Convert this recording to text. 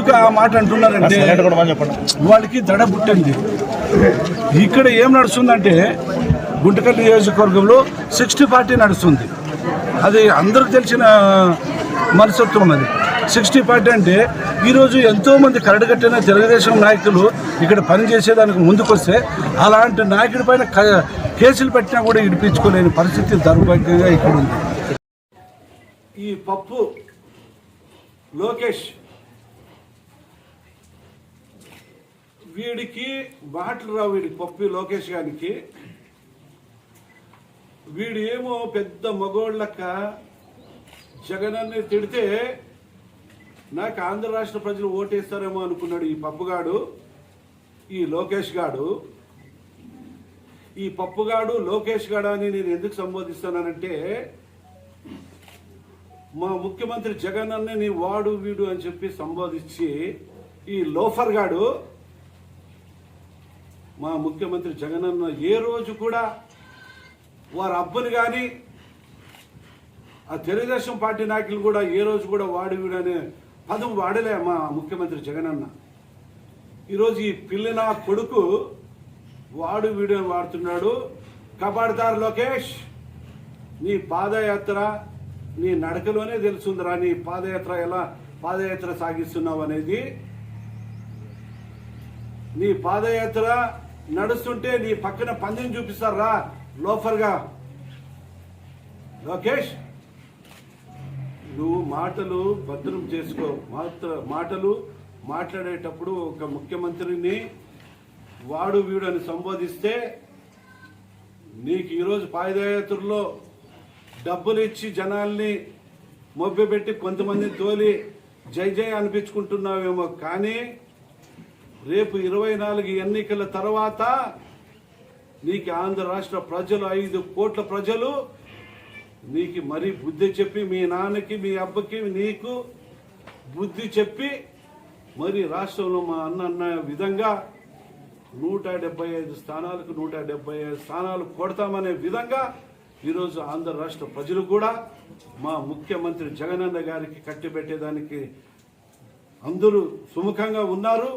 ఎందుకు ఆ మాట అంటున్నారంటే వాళ్ళకి దడ పుట్టింది. ఇక్కడ ఏం నడుస్తుందంటే గుంటకల్ నియోజకవర్గంలో సిక్స్టీ పార్టీ నడుస్తుంది. అది అందరికి తెలిసిన మనస్తత్వం అది సిక్స్టీ పార్టీ అంటే ఈరోజు ఎంతోమంది కరడుగట్టిన తెలుగుదేశం నాయకులు ఇక్కడ పనిచేసేదానికి ముందుకొస్తే అలాంటి నాయకుడి పైన కేసులు పెట్టినా కూడా ఇడిపించుకోలేని పరిస్థితి దౌర్భాగ్యంగా ఇక్కడ ఉంది. ఈ పప్పు లోకేష్ వీడికి మాటలు రావు వీడికి పప్పు లోకేష్ గారికి వీడు ఏమో పెద్ద మగోళ్ళక్క. జగనన్ని తిడితే నాకు ఆంధ్ర రాష్ట్ర ప్రజలు ఓటేస్తారేమో అనుకున్నాడు ఈ పప్పుగాడు ఈ లోకేష్ గాడు. ఈ పప్పుగాడు లోకేష్ గాడు అని నేను ఎందుకు సంబోధిస్తున్నానంటే మా ముఖ్యమంత్రి జగన్ అన్న నీ వాడు వీడు అని చెప్పి సంబోధించి ఈ లోఫర్ గాడు మా ముఖ్యమంత్రి జగన్ అన్న ఏ రోజు కూడా వారి అబ్బుని కానీ ఆ తెలుగుదేశం పార్టీ నాయకులు కూడా ఏ రోజు కూడా వాడు వీడు అనే పదం వాడలే మా ముఖ్యమంత్రి జగన్ అన్న ఈరోజు ఈ పిల్లి నా కొడుకు వాడు వీడు అని వాడుతున్నాడు. కబాడ్దార్ లోకేష్ నీ పాదయాత్ర నీ నడకలోనే తెలుసుందిరా నీ పాదయాత్ర ఎలా పాదయాత్ర సాగిస్తున్నావు అనేది. నీ పాదయాత్ర నడుస్తుంటే నీ పక్కన పందిని చూపిస్తారా? లోఫర్గా. లోకేష్ నువ్వు మాటలు భద్రం చేసుకో. మాత్ర మాటలు మాట్లాడేటప్పుడు ఒక ముఖ్యమంత్రిని వాడు వీడు అని సంబోధిస్తే నీకు ఈరోజు పాదయాత్రలో డబ్బులు ఇచ్చి జనాల్ని మొబ్బెట్టి కొంతమందిని తోలి జై జై అనిపించుకుంటున్నావేమో. కానీ రేపు ఇరవై నాలుగు ఎన్నికల తర్వాత నీకు ఆంధ్ర రాష్ట్ర ప్రజలు ఐదు కోట్ల ప్రజలు నీకు మరీ బుద్ధి చెప్పి మీ నాన్నకి మీ అబ్బకి నీకు బుద్ధి చెప్పి మరి రాష్ట్రంలో మా అన్న అన్న విధంగా నూట డెబ్బై ఐదు స్థానాలకు నూట డెబ్బై ఐదు స్థానాలు కొడతామనే విధంగా ఈరోజు ఆంధ్ర రాష్ట్ర ప్రజలు కూడా మా ముఖ్యమంత్రి జగనన్న గారికి కట్టిబెట్టేదానికి అందరూ సుముఖంగా ఉన్నారు.